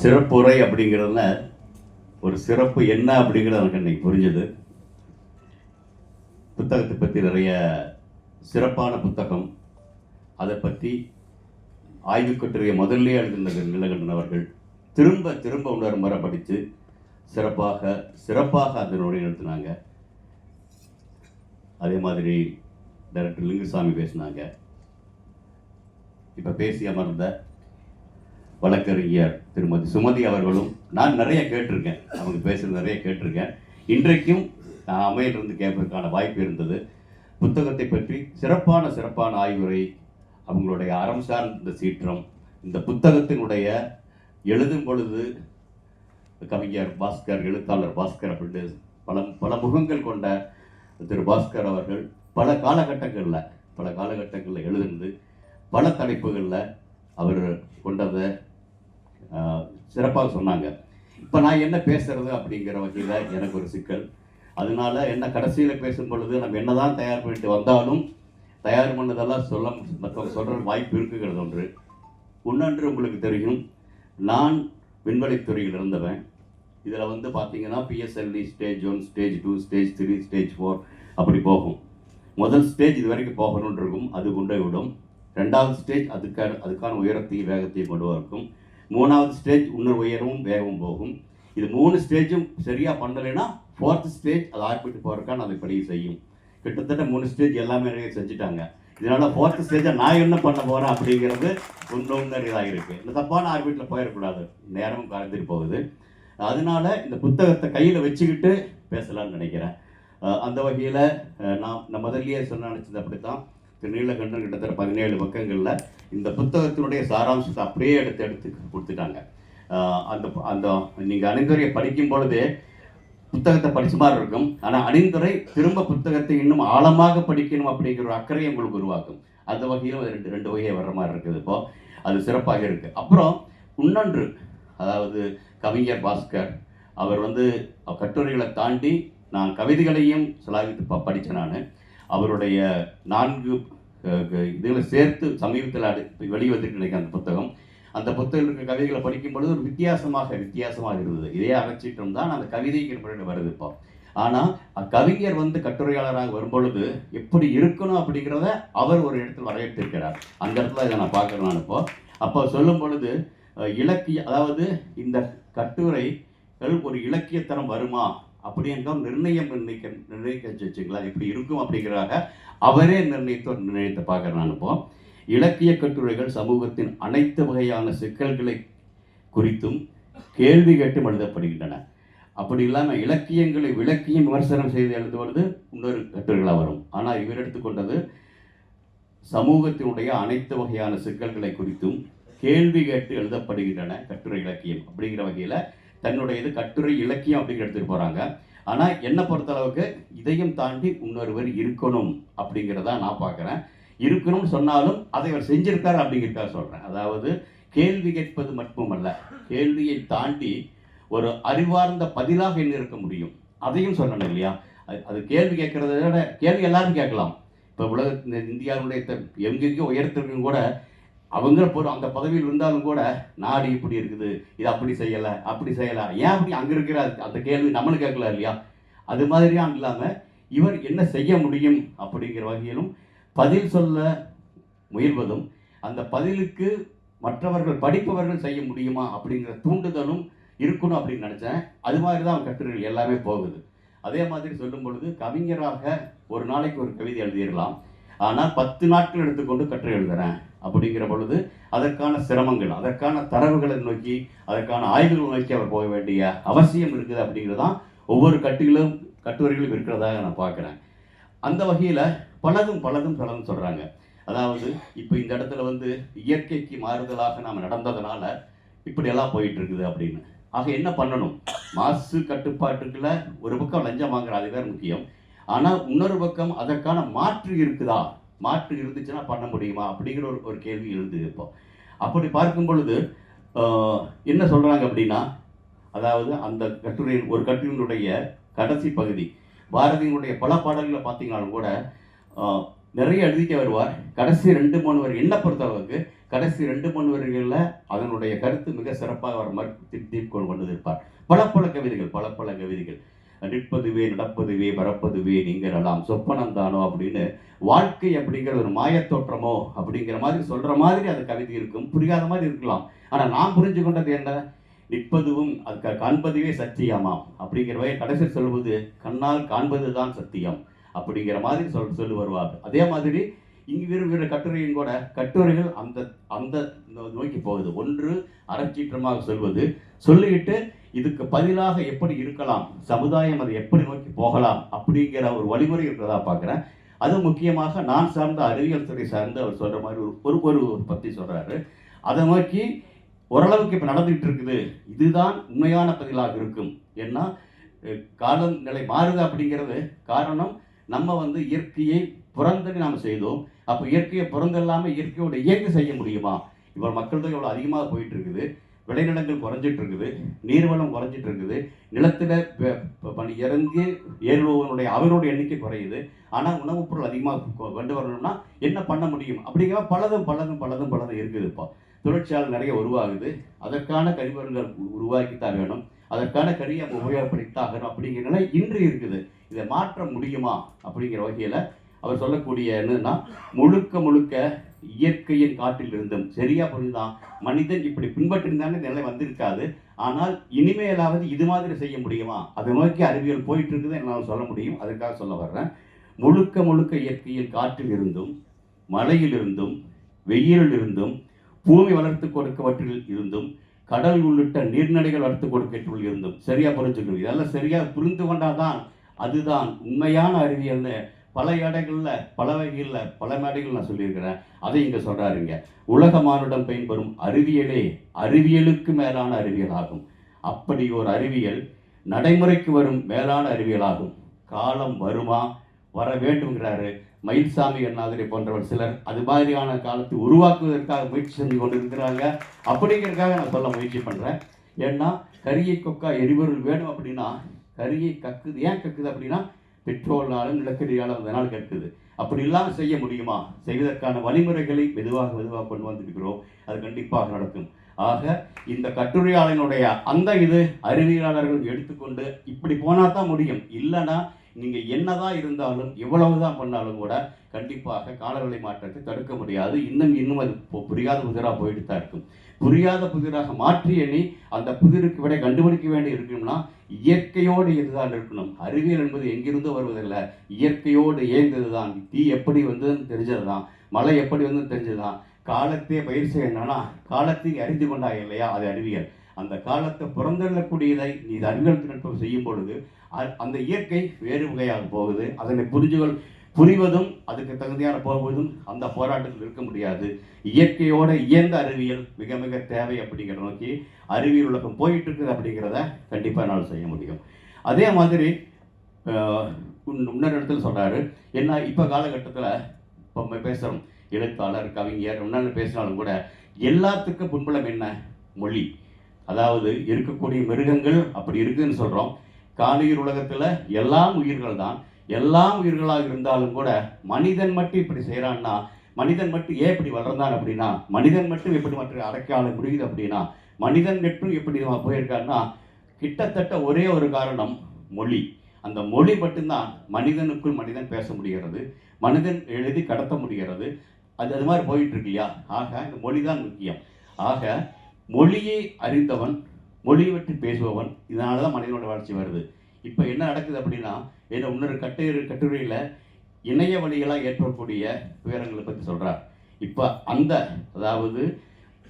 சிறப்புரை அப்படிங்கிறதுல ஒரு சிறப்பு என்ன அப்படிங்கிறது எனக்கு இன்னைக்கு புரிஞ்சுது. புத்தகத்தை பற்றி நிறைய சிறப்பான புத்தகம். அதை பற்றி ஆய்வுக் கட்டுரையை முதல்ல எழுதியிருந்த நிலகண்டன் அவர்கள் திரும்ப திரும்ப உணர் முறை படித்து சிறப்பாக சிறப்பாக அந்த நூலை நடத்தினாங்க அதே மாதிரி டைரக்டர் லிங்குசாமி பேசினாங்க. இப்போ பேசி அமர்ந்த வழக்கறிஞர் திருமதி சுமதி அவர்களும் நான் நிறைய கேட்டிருக்கேன். அவங்க பேசுகிறது நிறைய கேட்டிருக்கேன். இன்றைக்கும் நான் அமையிலிருந்து கேட்பதற்கான வாய்ப்பு இருந்தது. புத்தகத்தை பற்றி சிறப்பான சிறப்பான ஆய்வுரை அவங்களுடைய அறம் சார்ந்த சீற்றம் இந்த புத்தகத்தினுடைய எழுதும் பொழுது கவிஞர் பாஸ்கர் எழுத்தாளர் பாஸ்கர் அப்படின்னு பல பல முகங்கள் கொண்ட திரு பாஸ்கர் அவர்கள் பல காலகட்டங்களில் பல காலகட்டங்களில் எழுதுனது பல தலைப்புகளில் அவர் கொண்டதை சிறப்பாக சொன்னாங்க. இப்போ நான் என்ன பேசுறது அப்படிங்கிற வகையில் எனக்கு ஒரு சிக்கல். அதனால என்ன கடைசியில் பேசும் பொழுது நம்ம என்னதான் தயார் பண்ணிட்டு வந்தாலும் தயார் பண்ணதெல்லாம் சொல்ல மற்றவங்க சொல்கிற வாய்ப்பு இருக்குங்கிறது ஒன்று. இன்னொன்று உங்களுக்கு தெரியும் நான் விண்வெளித்துறையில் இருந்தவன். இதில் வந்து பார்த்தீங்கன்னா PSLE stage one stage two stage three stage four அப்படி போகும். முதல் ஸ்டேஜ் இது வரைக்கும் போகணும்னு இருக்கும் அது கொண்டு விடும். ரெண்டாவது ஸ்டேஜ் அதுக்கான அதுக்கான உயரத்தையும் வேகத்தையும் கொண்டு இருக்கும் மூணாவது ஸ்டேஜ் இன்னொரு உயரவும் வேகமும் போகும். இது மூணு ஸ்டேஜும் சரியாக பண்ணலைன்னா ஃபோர்த் ஸ்டேஜ் அது ஆர்பிட்டு போகிறக்கான அதை படி செய்யும். கிட்டத்தட்ட மூணு ஸ்டேஜ் எல்லாமே செஞ்சுட்டாங்க. இதனால் ஃபோர்த் ஸ்டேஜை நான் என்ன பண்ண போகிறேன் அப்படிங்கிறது இன்னொன்று இதாக இருக்குது இந்த தப்பான ஆர்பிட்டில் போயிடக்கூடாது. நேரமும் கலந்துட்டு போகுது. அதனால இந்த புத்தகத்தை கையில் வச்சுக்கிட்டு பேசலாம்னு நினைக்கிறேன். அந்த வகையில் நான் நான் முதல்லையே சொன்ன நினச்சது அப்படித்தான். திரு நீலகண்டன் கிட்டத்தட்ட பதினேழு பக்கங்களில் இந்த புத்தகத்தினுடைய சாராம்சத்தை அப்படியே எடுத்து எடுத்து கொடுத்துட்டாங்க. அந்த அந்த நீங்கள் அணிந்துரையை படிக்கும் பொழுது புத்தகத்தை படிச்ச மாதிரி இருக்கும். ஆனால் அணிந்துரை திரும்ப புத்தகத்தை இன்னும் ஆழமாக படிக்கணும் அப்படிங்கிற ஒரு அக்கறையை உங்களுக்கு உருவாக்கும். அந்த வகையில் ரெண்டு ரெண்டு வகையை வர்ற மாதிரி இருக்குது இப்போது அது சிறப்பாக இருக்குது அப்புறம் இன்னொன்று அதாவது கவிஞர் பாஸ்கர் அவர் வந்து கட்டுரைகளை தாண்டி நான் கவிதைகளையும் சிலாகித்து ப படித்தேன் நான். அவருடைய நான்கு இதுகளை சேர்த்து சமீபத்தில் அடி வெளிவந்திருக்கு அந்த புத்தகம். அந்த புத்தகம் இருக்கிற கவிதைகளை படிக்கும் பொழுது ஒரு வித்தியாசமாக வித்தியாசமாக இருந்தது. இதே அகச்சீற்றம் தான் அந்த கவிதைக்கு முறையில் வருது இப்போ. ஆனால் கவிஞர் வந்து கட்டுரையாளராக வரும்பொழுது எப்படி இருக்கணும் அப்படிங்கிறத அவர் ஒரு இடத்தில் வரையறுத்திருக்கிறார். அந்த இடத்துல இதை நான் பார்க்குறேன் நான் இப்போ. அப்போ சொல்லும் பொழுது இலக்கிய அதாவது இந்த கட்டுரைகள் ஒரு இலக்கியத்தரம் வருமா? அப்படி என்றும் நிர்ணயம் நிர்ணயிக்க நிர்ணயிக்க வச்சுங்களா இப்படி இருக்கும் அப்படிங்கிறாக அவரே நிர்ணயித்த நிர்ணயத்தை பார்க்குறேன் இப்போ இலக்கிய கட்டுரைகள் சமூகத்தின் அனைத்து வகையான சிக்கல்களை குறித்தும் கேள்வி கேட்டும் எழுதப்படுகின்றன. அப்படி இல்லாமல் இலக்கியங்களை விளக்கியும் விமர்சனம் செய்து எழுதுவது இன்னொரு கட்டுரைகளாக வரும். ஆனால் இவர் எடுத்துக்கொண்டது சமூகத்தினுடைய அனைத்து வகையான சிக்கல்களை குறித்தும் கேள்வி கேட்டு எழுதப்படுகின்றன கட்டுரை இலக்கியம். அப்படிங்கிற வகையில் தன்னுடைய இது கட்டுரை இலக்கியம் அப்படிங்கிற எடுத்துகிட்டு போகிறாங்க ஆனால் என்னை பொறுத்தளவுக்கு இதையும் தாண்டி இன்னொருவர் இருக்கணும் அப்படிங்கிறத நான் பார்க்குறேன். இருக்கணும்னு சொன்னாலும் அதை அவர் செஞ்சிருக்காரு அப்படிங்கிறக்காக சொல்கிறேன் அதாவது கேள்வி கேட்பது மட்டுமல்ல கேள்வியை தாண்டி ஒரு அறிவார்ந்த பதிலாக என்ன இருக்க முடியும். அதையும் சொல்லணும் இல்லையா? அது- அது கேள்வி கேட்கறத விட கேள்வி எல்லாரும் கேட்கலாம். இப்போ உலக இந்தியாவுடைய எங்கெங்கே உயரத்திற்கும் கூட அவங்க ஒரு அந்த பதவியில் இருந்தாலும் கூட நாடு இப்படி இருக்குது இது அப்படி செய்யலை அப்படி செய்யலை. ஏன் அப்படி அங்கே இருக்கிற அந்த கேள்வி நம்மளும் கேட்கல இல்லையா? அது மாதிரியும் இல்லாமல் இவர் என்ன செய்ய முடியும் அப்படிங்கிற வகையிலும் பதில் சொல்ல முயல்வதும் அந்த பதிலுக்கு மற்றவர்கள் படிப்பவர்கள் செய்ய முடியுமா அப்படிங்கிற தூண்டுதலும் இருக்கணும் அப்படின்னு நினச்சேன். அது மாதிரி தான் கட்டுரைகள் எல்லாமே போகுது. அதே மாதிரி சொல்லும் பொழுது கவிஞராக ஒரு நாளைக்கு ஒரு கவிதை எழுதிடலாம். ஆனால் பத்து நாட்கள் எடுத்துக்கொண்டு கட்டுரை எழுதுறேன் அப்படிங்கிற பொழுது அதற்கான சிரமங்கள் அதற்கான தரவுகளை நோக்கி அதற்கான ஆய்வுகளை நோக்கி அவர் போக வேண்டிய அவசியம் இருக்குது அப்படிங்கிறதான் ஒவ்வொரு கட்டுகளும் கட்டுரைகளும் இருக்கிறதாக நான் பார்க்குறேன். அந்த வகையில் பலதும் பலதும் பலதும் சொல்கிறாங்க அதாவது இப்போ இந்த இடத்துல வந்து இயற்கைக்கு மாறுதலாக நாம் நடந்ததுனால இப்படியெல்லாம் போயிட்டு இருக்குது அப்படின்னு. ஆக என்ன பண்ணணும்? மாசு கட்டுப்பாட்டுக்குள்ள ஒரு பக்கம் லஞ்சம் வாங்குற அது முக்கியம். ஆனால் இன்னொரு பக்கம் அதற்கான மாற்று இருக்குதா? மாற்று இருந்துச்சுன்னா பண்ண முடியுமா? அப்படிங்கிற ஒரு ஒரு கேள்வி எழுது இப்போ அப்படி பார்க்கும் பொழுது என்ன சொல்கிறாங்க அப்படின்னா அதாவது அந்த கட்டுரையின் ஒரு கட்டுரையினுடைய கடைசி பகுதி. பாரதியினுடைய பல பாடல்களை பார்த்தீங்கன்னாலும் கூட நிறைய எழுதிக்க வருவார். கடைசி ரெண்டு மூணு வரி என்ன பொறுத்தளவுக்கு கடைசி ரெண்டு மூணு வரிகளில் அதனுடைய கருத்து மிக சிறப்பாக அவர் மறுத்து கொண்டு வந்திருப்பார். பல பல கவிதைகள் பல பல கவிதைகள். நிற்பதுவே நடப்பதுவே பறப்பதுவே நீங்கள் எல்லாம் சொப்பனம் தானோ அப்படின்னு வாழ்க்கை அப்படிங்கிற ஒரு மாயத்தோற்றமோ அப்படிங்கிற மாதிரி சொல்கிற மாதிரி அது கவிதை இருக்கும். புரியாத மாதிரி இருக்கலாம். ஆனால் நான் புரிஞ்சு கொண்டது என்ன? நிற்பதுவும் அது க- காண்பதுவே சத்தியமாம். அப்படிங்கிற வகை கடைசி சொல்வது கண்ணால் காண்பதுதான் சத்தியம். அப்படிங்கிற மாதிரி சொல் சொல்லி வருவார் அதே மாதிரி இங்கு விரும்புகிற கட்டுரையும் கூட கட்டுரைகள் அந்த அந்த நோக்கி போகுது. ஒன்று அறச்சீற்றமாக சொல்வது. சொல்லிக்கிட்டு இதுக்கு பதிலாக எப்படி இருக்கலாம் சமுதாயம் அதை எப்படி நோக்கி போகலாம் அப்படிங்கிற ஒரு வழிமுறை இருக்கிறதா பார்க்குறேன். அது முக்கியமாக நான் சார்ந்த அறிவியல் துறை சார்ந்து அவர் சொல்கிற மாதிரி ஒரு ஒரு ஒரு பற்றி சொல்கிறாரு அதை நோக்கி ஓரளவுக்கு இப்போ நடந்துகிட்டு இருக்குது. இதுதான் உண்மையான பதிலாக இருக்கும். ஏன்னா காலநிலை மாறுது அப்படிங்கிறது காரணம் நம்ம வந்து இயற்கையை புறந்தடி நாம் செய்தோம். அப்போ இயற்கையை புறந்தல்லாமல் இயற்கையோட இயங்க செய்ய முடியுமா? இப்போ மக்கள் தொகை இவ்வளோ அதிகமாக போயிட்டு இருக்குது. விளைநிலங்கள் குறைஞ்சிட்டு இருக்குது. நீர்வளம் குறைஞ்சிட்டு இருக்குது. நிலத்தில் பணி இறங்கி ஏறுபவனுடைய அவருடைய எண்ணிக்கை குறையுது. ஆனால் உணவுப் பொருள் அதிகமாக கொண்டு வரணும்னா என்ன பண்ண முடியும்? அப்படிங்கிற பலதும் பலதும் பலதும் பலதும் இருக்குது இப்போ தொழிற்சாலை நிறைய உருவாகுது. அதற்கான கழிவுகள் உருவாக்கித்தான் வேணும். அதற்கான கருவி நம்ம உபயோகப்படுத்தாகணும் அப்படிங்கிற நிலை இன்று இருக்குது. இதை மாற்ற முடியுமா? அப்படிங்கிற வகையில் அவர் சொல்லக்கூடிய என்னன்னா முழுக்க முழுக்க இயற்கையின் காட்டில் இருந்தும் சரியா புரிஞ்சுதான் மனிதன் இப்படி பின்பற்றிருந்தானே நிலை வந்திருக்காது. ஆனால் இனிமேலாவது இது மாதிரி செய்ய முடியுமா? அதை நோக்கி அறிவியல் போயிட்டு இருக்குது என்னால் சொல்ல முடியும். அதுக்காக சொல்ல வர்றேன். முழுக்க முழுக்க இயற்கையில் காற்றில் இருந்தும் மழையிலிருந்தும் வெயிலிலிருந்தும் வெயிலில் இருந்தும் பூமி வளர்த்து கொடுக்கவற்றில் இருந்தும் கடல் உள்ளிட்ட நீர்நிலைகள் வளர்த்து கொடுக்கவற்றில் இருந்தும். சரியா புரிஞ்சுக்கணும். இதெல்லாம் சரியா புரிந்து கொண்டாதான் அதுதான் உண்மையான அறிவியல்னு பல இடங்களில் பல வகைகளில் பல மேடைகள் நான் சொல்லியிருக்கிறேன். அதை இங்கே சொல்கிறாருங்க உலக மானுடம் பயன்பெறும் அறிவியலே அறிவியலுக்கு மேலான அறிவியல் ஆகும் அப்படி ஒரு அறிவியல் நடைமுறைக்கு வரும் மேலான அறிவியல் ஆகும் காலம் வருமா? வர வேண்டும்ங்கிறாரு. மயில்சாமி அண்ணாதிரி போன்றவர் சிலர் அது மாதிரியான காலத்தை உருவாக்குவதற்காக முயற்சி செஞ்சு கொண்டு இருக்கிறாங்க அப்படிங்கிறதுக்காக நான் சொல்ல முயற்சி பண்ணுறேன் ஏன்னா கரியை கொக்கா எரிபொருள் வேணும் அப்படின்னா கரியை கக்குது. ஏன் கக்குது அப்படின்னா பெட்ரோல்னாலும் நிலக்கரியாலும் அதனால் கேட்குது அப்படி இல்லாமல் செய்ய முடியுமா? செய்வதற்கான வழிமுறைகளை மெதுவாக மெதுவாக கொண்டு வந்திருக்கிறோம். அது கண்டிப்பாக நடக்கும். ஆக இந்த கட்டுரையாளனுடைய அந்த இது அறிவியலாளர்கள் எடுத்துக்கொண்டு இப்படி போனால் தான் முடியும். இல்லைன்னா நீங்கள் என்னதான் இருந்தாலும் எவ்வளவுதான் பண்ணாலும் கூட கண்டிப்பாக காலநிலை மாற்றத்தை தடுக்க முடியாது. இன்னும் இன்னும் அது புரியாத புதிராக போயிட்டு தான் இருக்கும். புரியாத புதிராக மாற்றி எண்ணி அந்த புதிருக்கு விட கண்டுபிடிக்க வேண்டி இருக்கணும்னா இயற்கையோடு இதுதான் இருக்கணும்? அறிவியல் என்பது எங்கிருந்து வருவதில்லை. இயற்கையோடு இயந்ததுதான் தீ எப்படி வந்ததுன்னு தெரிஞ்சது தான் மழை எப்படி வந்ததுன்னு தெரிஞ்சதுதான். காலத்தே பயிர் செய்யணும்னா காலத்தை அறிந்து கொண்டாய் இல்லையா? அது அறிவியல். அந்த காலத்தை புறந்தள்ளக்கூடியதை நீ இது அறிவியல் தொழில்நுட்பம் செய்யும் பொழுது அந்த இயற்கை வேறு வகையாக போகுது. அதனை புரிஞ்சுகள் புரிவதும் அதுக்கு தகுதியான போவதும் அந்த போராட்டத்தில் இருக்க முடியாது. இயற்கையோட இயந்த அறிவியல் மிக மிக தேவை அப்படிங்கிற நோக்கி அறிவியல் உலகம் போயிட்டு இருக்குது அப்படிங்கிறத கண்டிப்பாக என்னால் செய்ய முடியும். அதே மாதிரி அஹ், இன்னொரு இடத்துல சொல்கிறாரு என்ன இப்போ காலகட்டத்தில் இப்போ நம்ம பேசுகிறோம் எழுத்தாளர் கவிஞர் என்னென்னு பேசினாலும் கூட எல்லாத்துக்கும் பின்புலம் என்ன? மொழி. அதாவது இருக்கக்கூடிய மிருகங்கள் அப்படி இருக்குன்னு சொல்கிறோம் காணியர் உலகத்தில் எல்லாம் உயிர்கள் தான் எல்லாம் உயிர்களாக இருந்தாலும் கூட மனிதன் மட்டும் இப்படி செய்கிறான்னா மனிதன் மட்டும் ஏன் இப்படி வளர்ந்தான் அப்படின்னா மனிதன் மட்டும் எப்படி மற்ற அடக்கால முடியுது அப்படின்னா மனிதன் மட்டும் எப்படி போயிருக்காருன்னா கிட்டத்தட்ட ஒரே ஒரு காரணம் மொழி. அந்த மொழி மட்டும்தான் மனிதனுக்குள் மனிதன் பேச முடிகிறது மனிதன் எழுதி கடத்த முடிகிறது. அது அது மாதிரி போயிட்டு இருக்கு இல்லையா? ஆக இந்த மொழி தான் முக்கியம். ஆக மொழியை அறிந்தவன் மொழி பற்றி பேசுபவன். இதனால தான் மனிதனோட வளர்ச்சி வருது. இப்போ என்ன நடக்குது அப்படின்னா என்ன இன்னொரு கட்டு கட்டுரையில் இணைய வழிகளாக ஏற்படக்கூடிய துயரங்களை பற்றி சொல்கிறார் இப்போ அந்த அதாவது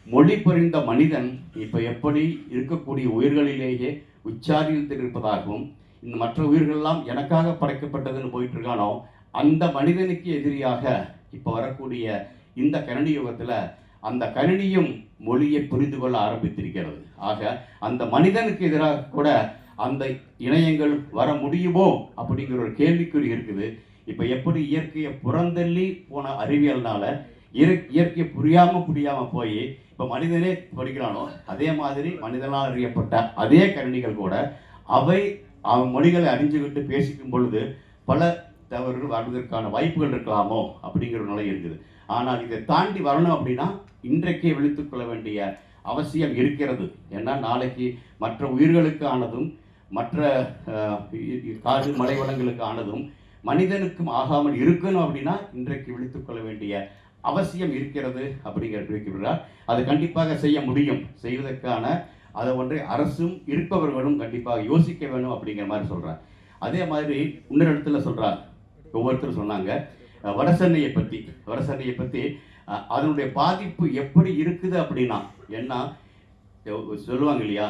மொழி புரிந்த மனிதன் இப்போ எப்படி இருக்கக்கூடிய உயிர்களிலேயே உச்சாரியத்தில் இருப்பதாகவும் இந்த மற்ற உயிர்கள்லாம் எனக்காக படைக்கப்பட்டதுன்னு போயிட்டு இருக்கானோ அந்த மனிதனுக்கு எதிரியாக இப்போ வரக்கூடிய இந்த கரணி யுகத்தில் அந்த கணினியும் மொழியை புரிந்து கொள்ள ஆரம்பித்திருக்கிறது. ஆக அந்த மனிதனுக்கு எதிராக கூட அந்த இணையங்கள் வர முடியுமோ அப்படிங்கிற ஒரு கேள்விக்குறி இருக்குது. இப்போ எப்படி இயற்கையை புறந்தள்ளி போன அறிவியல்னால இயற்கையை புரியாம புரியாம போய் இப்போ மனிதனே படிக்கிறானோ அதே மாதிரி மனிதனால் அறியப்பட்ட அதே கருணிகள் கூட அவை அவன் மொழிகளை அறிஞ்சுக்கிட்டு பேசிக்கும் பொழுது பல தவறுகள் வருவதற்கான வாய்ப்புகள் இருக்கலாமோ அப்படிங்கிற ஒரு நிலை இருக்குது. ஆனால் இதை தாண்டி வரணும் அப்படின்னா இன்றைக்கே விழித்துக் கொள்ள வேண்டிய அவசியம் இருக்கிறது. ஏன்னா நாளைக்கு மற்ற உயிர்களுக்கு ஆனதும் மற்ற காடு மலை வளங்களுக்கு ஆனதும் மனிதனுக்கும் ஆகாமல் இருக்கணும் அப்படின்னா இன்றைக்கு விழித்துக் கொள்ள வேண்டிய அவசியம் இருக்கிறது அப்படிங்கிற இருக்கிறார் அது கண்டிப்பாக செய்ய முடியும். செய்வதற்கான அதை ஒன்றை அரசும் இருப்பவர்களும் கண்டிப்பாக யோசிக்க வேணும் அப்படிங்கிற மாதிரி சொல்கிறார் அதே மாதிரி இன்னொரு இடத்துல சொல்கிறார் ஒவ்வொருத்தரும் சொன்னாங்க வடசென்னையை பற்றி வடசென்னையை பற்றி அதனுடைய பாதிப்பு எப்படி இருக்குது அப்படின்னா ஏன்னா சொல்லுவாங்க இல்லையா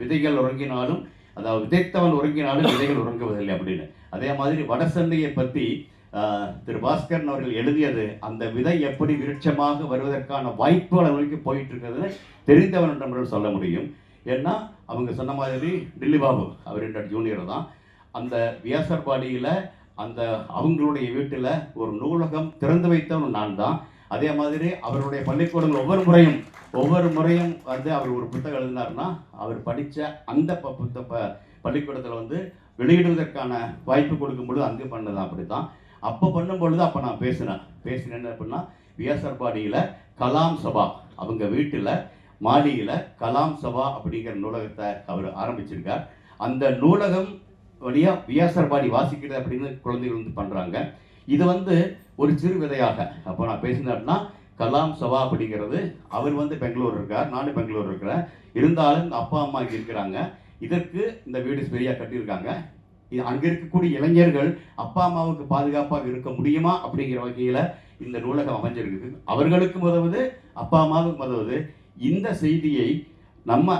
விதைகள் உறங்கினாலும் அதாவது விதைத்தவன் உறங்கினாலும் விதைகள் உறங்குவதில்லை அப்படின்னு. அதே மாதிரி வடசென்னையை பற்றி திரு பாஸ்கரன் அவர்கள் எழுதியது அந்த விதை எப்படி விருட்சமாக வருவதற்கான வாய்ப்புகள் அவர்களுக்கு போயிட்டு இருக்கிறதுன்னு தெரிந்தவன் நம்மளால் சொல்ல முடியும். ஏன்னா அவங்க சொன்ன மாதிரி டில்லி பாபு அவர் என்ற ஜூனியர் தான். அந்த வியாசர்பாடியில் அந்த அவங்களுடைய வீட்டில் ஒரு நூலகம் திறந்து வைத்தவன் நான் தான். அதே மாதிரி அவருடைய பள்ளிக்கூடங்கள் ஒவ்வொரு முறையும் ஒவ்வொரு முறையும் வந்து அவர் ஒரு புத்தகம் எழுதினார்னா அவர் படித்த அந்த ப புத்த ப பள்ளிக்கூடத்தில் வந்து வெளியிடுவதற்கான வாய்ப்பு கொடுக்கும்பொழுது அங்கே பண்ணதான் அப்படி தான் அப்போ பண்ணும்பொழுது அப்போ நான் பேசினேன். பேசினேன் என்ன அப்படின்னா வியாசர்பாடியில் கலாம் சபா அவங்க வீட்டில் மாடியில் கலாம் சபா அப்படிங்கிற நூலகத்தை அவர் ஆரம்பிச்சிருக்கார். அந்த நூலகம் வழியாக வியாசர்பாடி வாசிக்கிறது அப்படின்னு குழந்தைகள் வந்து பண்ணுறாங்க இது வந்து ஒரு சிறு விதையாக. அப்போ நான் பேசினேன்னா கலாம் சவா அப்படிங்கிறது அவர் வந்து பெங்களூர் இருக்கார் நானும் பெங்களூர் இருக்கிறேன். இருந்தாலும் இந்த அப்பா அம்மா இங்கே இருக்கிறாங்க. இதற்கு இந்த வீடு பெரியா கட்டியிருக்காங்க. இது அங்கே இருக்கக்கூடிய இளைஞர்கள் அப்பா அம்மாவுக்கு பாதுகாப்பாக இருக்க முடியுமா அப்படிங்கிற வகையில் இந்த நூலகம் அமைஞ்சிருக்குது. அவர்களுக்கும் உதவுது அப்பா அம்மாவுக்கும் உதவுது. இந்த செய்தியை நம்ம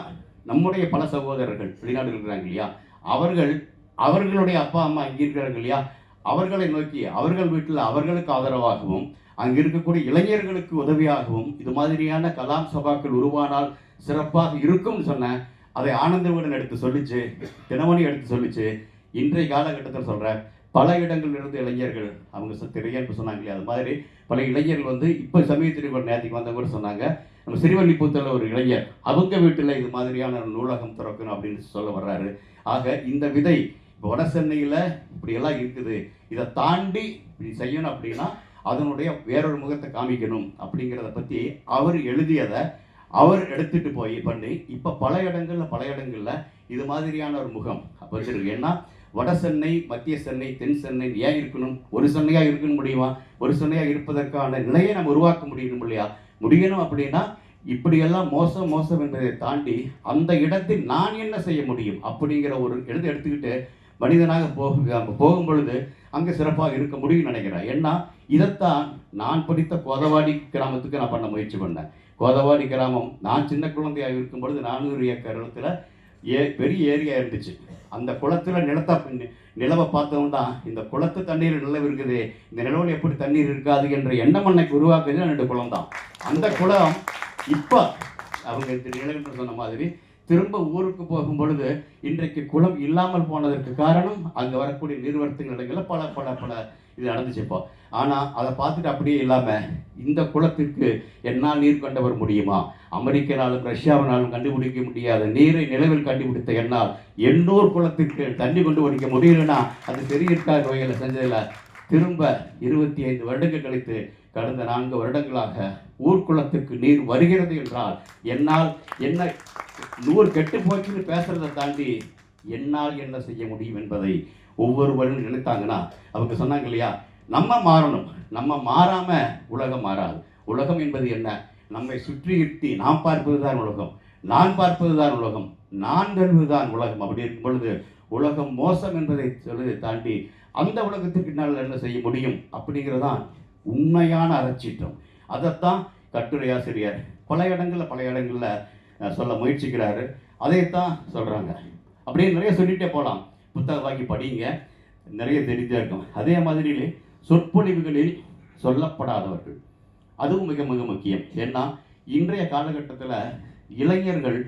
நம்முடைய பல சகோதரர்கள் வெளிநாடு இருக்கிறாங்க இல்லையா? அவர்கள் அவர்களுடைய அப்பா அம்மா இங்கே இருக்கிறார்கள் இல்லையா? அவர்களை நோக்கி அவர்கள் வீட்டில் அவர்களுக்கு ஆதரவாகவும் அங்கே இருக்கக்கூடிய இளைஞர்களுக்கு உதவியாகவும் இது மாதிரியான கலாம் சபாக்கள் உருவானால் சிறப்பாக இருக்கும்னு சொன்னேன் அதை ஆனந்தவுடன் எடுத்து சொல்லிச்சு தினமணி எடுத்து சொல்லிச்சு. இன்றைய காலகட்டத்தில் சொல்கிறேன் பல இடங்களில் இருந்து இளைஞர்கள் அவங்க சொ- திரையன்னு சொன்னாங்க இல்லையா? அது மாதிரி பல இளைஞர்கள் வந்து இப்போ சமயத்தில் ஒரு நேரத்துக்கு வந்தவங்க கூட சொன்னாங்க நம்ம சிறுவல்லிபுத்தூரில் ஒரு இளைஞர் அவங்க வீட்டில் இது மாதிரியான நூலகம் திறக்கணும் அப்படின்னு சொல்ல வர்றாரு. ஆக இந்த விதை வட சென்னையில் இப்படியெல்லாம் இருக்குது. இதை தாண்டி இப்படி செய்யணும் அப்படின்னா அதனுடைய வேறொரு முகத்தை காமிக்கணும் அப்படிங்கிறத பற்றி அவர் எழுதியதை அவர் எடுத்துட்டு போய் பண்ணி இப்போ பல இடங்களில் பல இடங்களில் இது மாதிரியான ஒரு முகம் வச்சிருக்கு. ஏன்னா வட சென்னை மத்திய சென்னை தென் சென்னை ஏன் இருக்கணும்? ஒரு சென்னையாக இருக்கணும் முடியுமா? ஒரு சென்னையாக இருப்பதற்கான நிலையை நம்ம உருவாக்க முடியணும் இல்லையா? முடியணும் அப்படின்னா இப்படியெல்லாம் மோசம் மோசம் என்பதை தாண்டி அந்த இடத்தில் நான் என்ன செய்ய முடியும் அப்படிங்கிற ஒரு இடத்தை எடுத்துக்கிட்டு மனிதனாக போக போகும் பொழுது அங்கே சிறப்பாக இருக்க முடியும்னு நினைக்கிறேன். ஏன்னா இதைத்தான் நான் படித்த கோதவாடி கிராமத்துக்கு நான் பண்ண முயற்சி பண்ணேன். கோதவாடி கிராமம் நான் சின்ன குழந்தையாக இருக்கும் பொழுது நானூறு ஏக்கர் இடத்துல ஏ பெரிய ஏரியா இருந்துச்சு. அந்த குளத்தில் நிலத்தை நி- நிலவை பார்த்தவன் தான் இந்த குளத்து தண்ணீர் நிலவு இருக்குது இந்த நிலவில் எப்படி தண்ணீர் இருக்காது என்ற எண்ணம் அன்னைக்கு உருவாக்குறது ரெண்டு குளம் தான். அந்த குளம் இப்போ அவங்க நிலவுன்னு சொன்ன மாதிரி திரும்ப ஊருக்கு போகும் பொழுது இன்றைக்கு குளம் இல்லாமல் போனதற்கு காரணம் அங்கே வரக்கூடிய நீர்வர்த்தக இடங்களில் பல பல பல இது நடந்துச்சு இப்போ. ஆனால் அதை பார்த்துட்டு அப்படியே இல்லாமல் இந்த குளத்திற்கு என்னால் நீர் கொண்டு வர முடியுமா? அமெரிக்கனாலும் ரஷ்யாவினாலும் கண்டுபிடிக்க முடியாத நீரை நிலவில் கண்டுபிடித்த என்னால் எண்ணூர் குளத்திற்கு தண்ணி கொண்டு வடிக்க முடியலன்னா அது தெரியிருக்காத வகையில் செஞ்சதில். திரும்ப இருபத்தி ஐந்து வருடங்கள் கழித்து கடந்த நான்கு வருடங்களாக ஊர்க்குளத்திற்கு நீர் வருகிறது என்றால் என்னால் என்ன நூறு கெட்டு போச்சுன்னு பேசுறதை தாண்டி என்னால் என்ன செய்ய முடியும் என்பதை ஒவ்வொருவரும் நினைத்தாங்கன்னா அவங்க சொன்னாங்க இல்லையா நம்ம மாறணும். நம்ம மாறாமல் உலகம் மாறாது. உலகம் என்பது என்ன? நம்மை சுற்றி இட்டி நாம் பார்ப்பதுதான் உலகம். நான் பார்ப்பதுதான் உலகம். நான் வெல்வதுதான் உலகம். அப்படி இருக்கும் பொழுது உலகம் மோசம் என்பதை சொல்வதை தாண்டி அந்த உலகத்துக்கு என்னால் என்ன செய்ய முடியும்? அப்படிங்கிறதான் உண்மையான அறச்சீற்றம். அதைத்தான் கட்டுரை ஆசிரியர் பல இடங்களில் பல இடங்களில் சொல்ல முயற்சிக்கிறாரு. அதைத்தான் சொல்கிறாங்க அப்படியே நிறைய சொல்லிகிட்டே போகலாம் புத்தகம் வாங்கி படிங்க. நிறைய தெரிந்தே இருக்கும். அதே மாதிரி சொற்பொழிவுகளில் சொல்லப்படாதவர்கள். அதுவும் மிக மிக முக்கியம். ஏன்னா இன்றைய காலகட்டத்தில் இளைஞர்கள்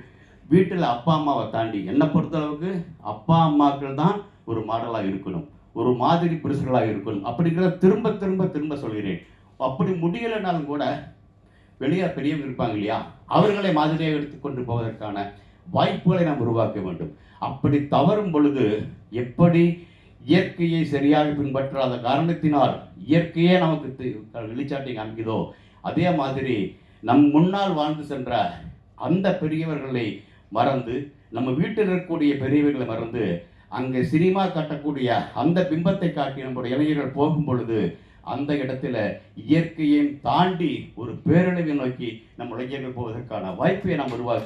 வீட்டில் அப்பா அம்மாவை தாண்டி என்னை பொறுத்தளவுக்கு அப்பா அம்மாக்கள் தான் ஒரு மாடலாக இருக்கணும். ஒரு மாதிரி புருஷர்களாக இருக்கணும். அப்படிங்கிறத திரும்ப திரும்ப திரும்ப சொல்கிறேன். அப்படி முடியலைனாலும் கூட வெளியே பெரியவங்க இருப்பாங்க இல்லையா? அவர்களை மாதிரியாக எடுத்துக்கொண்டு போவதற்கான வாய்ப்புகளை நாம் உருவாக்க வேண்டும். அப்படி தவறும் பொழுது எப்படி இயற்கையை சரியாக பின்பற்றாத காரணத்தினால் இயற்கையே நமக்கு வெளிச்சாட்டை காண்கிறதோ அதே மாதிரி நம் முன்னால் வாழ்ந்து சென்ற அந்த பெரியவர்களை மறந்து நம்ம வீட்டில் இருக்கக்கூடிய பெரியவர்களை மறந்து அங்கே சினிமா காட்டக்கூடிய அந்த பிம்பத்தை காட்டி நம்முடைய இளைஞர்கள் போகும் பொழுது அந்த இடத்துல இயற்கையை தாண்டி ஒரு பேரழிவை நோக்கி நம்ம இளைஞர்கள் போவதற்கான வாய்ப்பை நாம் உருவாக்கி